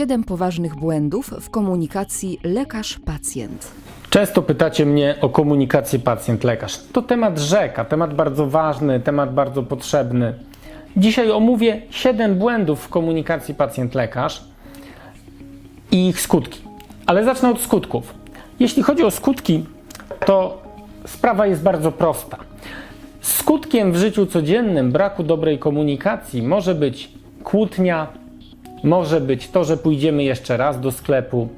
7 poważnych błędów w komunikacji lekarz-pacjent. Często pytacie mnie o komunikację pacjent-lekarz. To temat rzeka, temat bardzo ważny, temat bardzo potrzebny. Dzisiaj omówię 7 błędów w komunikacji pacjent-lekarz i ich skutki. Ale zacznę od skutków. Jeśli chodzi o skutki, to sprawa jest bardzo prosta. Skutkiem w życiu codziennym braku dobrej komunikacji może być kłótnia, może być to, że pójdziemy jeszcze raz do sklepu,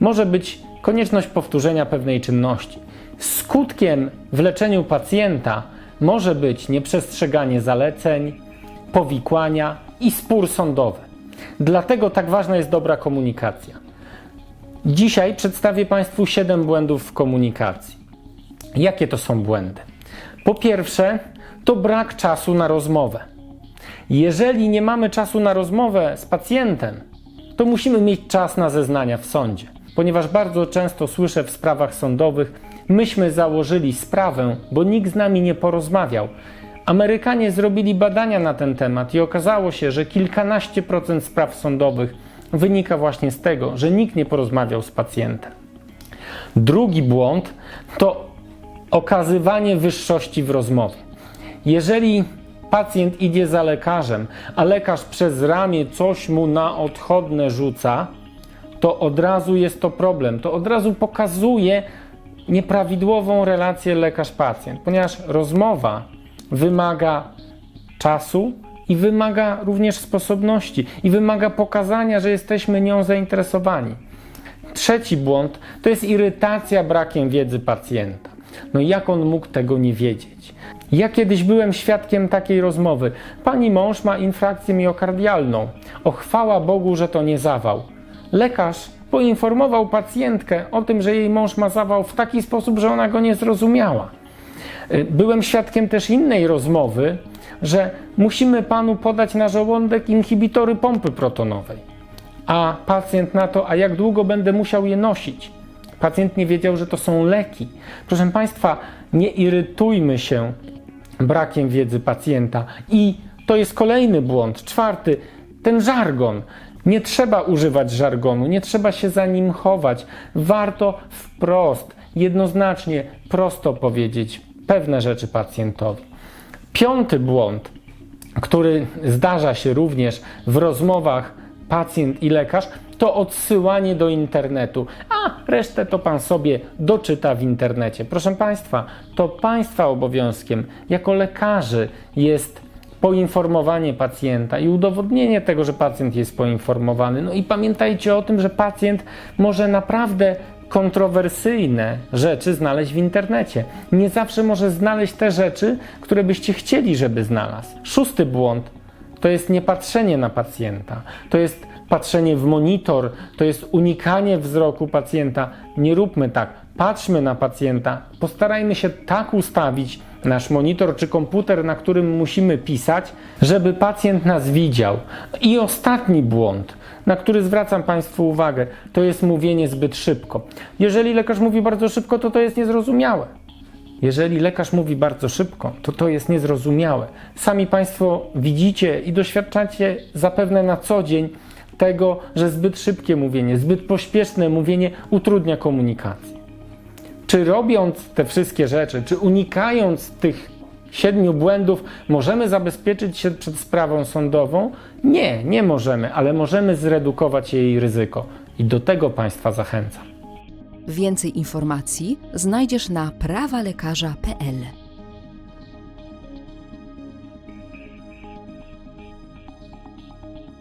może być konieczność powtórzenia pewnej czynności. Skutkiem w leczeniu pacjenta może być nieprzestrzeganie zaleceń, powikłania i spór sądowy. Dlatego tak ważna jest dobra komunikacja. Dzisiaj przedstawię Państwu 7 błędów w komunikacji. Jakie to są błędy? Po pierwsze, to brak czasu na rozmowę. Jeżeli nie mamy czasu na rozmowę z pacjentem, to musimy mieć czas na zeznania w sądzie, ponieważ bardzo często słyszę w sprawach sądowych, myśmy założyli sprawę, bo nikt z nami nie porozmawiał. Amerykanie zrobili badania na ten temat i okazało się, że kilkanaście procent spraw sądowych wynika właśnie z tego, że nikt nie porozmawiał z pacjentem. Drugi błąd to okazywanie wyższości w rozmowie. Jeżeli pacjent idzie za lekarzem, a lekarz przez ramię coś mu na odchodne rzuca, to od razu jest to problem. To od razu pokazuje nieprawidłową relację lekarz-pacjent, ponieważ rozmowa wymaga czasu i wymaga również sposobności i wymaga pokazania, że jesteśmy nią zainteresowani. Trzeci błąd to jest irytacja brakiem wiedzy pacjenta. No jak on mógł tego nie wiedzieć? Ja kiedyś byłem świadkiem takiej rozmowy. Pani mąż ma infrakcję miokardialną. O chwała Bogu, że to nie zawał. Lekarz poinformował pacjentkę o tym, że jej mąż ma zawał w taki sposób, że ona go nie zrozumiała. Y, Byłem świadkiem też innej rozmowy, że musimy panu podać na żołądek inhibitory pompy protonowej. A pacjent na to, a jak długo będę musiał je nosić? Pacjent nie wiedział, że to są leki. Proszę Państwa, nie irytujmy się brakiem wiedzy pacjenta. I to jest kolejny błąd. Czwarty, ten żargon. Nie trzeba używać żargonu, nie trzeba się za nim chować. Warto wprost, jednoznacznie, prosto powiedzieć pewne rzeczy pacjentowi. Piąty błąd, który zdarza się również w rozmowach pacjent i lekarz, to odsyłanie do internetu, a resztę to pan sobie doczyta w internecie. Proszę Państwa, to Państwa obowiązkiem jako lekarzy jest poinformowanie pacjenta i udowodnienie tego, że pacjent jest poinformowany. No i pamiętajcie o tym, że pacjent może naprawdę kontrowersyjne rzeczy znaleźć w internecie. Nie zawsze może znaleźć te rzeczy, które byście chcieli, żeby znalazł. Szósty błąd to jest niepatrzenie na pacjenta, to jest patrzenie w monitor, to jest unikanie wzroku pacjenta. Nie róbmy tak. Patrzmy na pacjenta, postarajmy się tak ustawić nasz monitor czy komputer, na którym musimy pisać, żeby pacjent nas widział. I ostatni błąd, na który zwracam Państwu uwagę, to jest mówienie zbyt szybko. Jeżeli lekarz mówi bardzo szybko, to to jest niezrozumiałe. Jeżeli lekarz mówi bardzo szybko, to to jest niezrozumiałe. Sami Państwo widzicie i doświadczacie zapewne na co dzień tego, że zbyt szybkie mówienie, zbyt pośpieszne mówienie utrudnia komunikację. Czy robiąc te wszystkie rzeczy, czy unikając tych siedmiu błędów, możemy zabezpieczyć się przed sprawą sądową? Nie, nie możemy, ale możemy zredukować jej ryzyko i do tego Państwa zachęcam. Więcej informacji znajdziesz na prawalekarza.pl.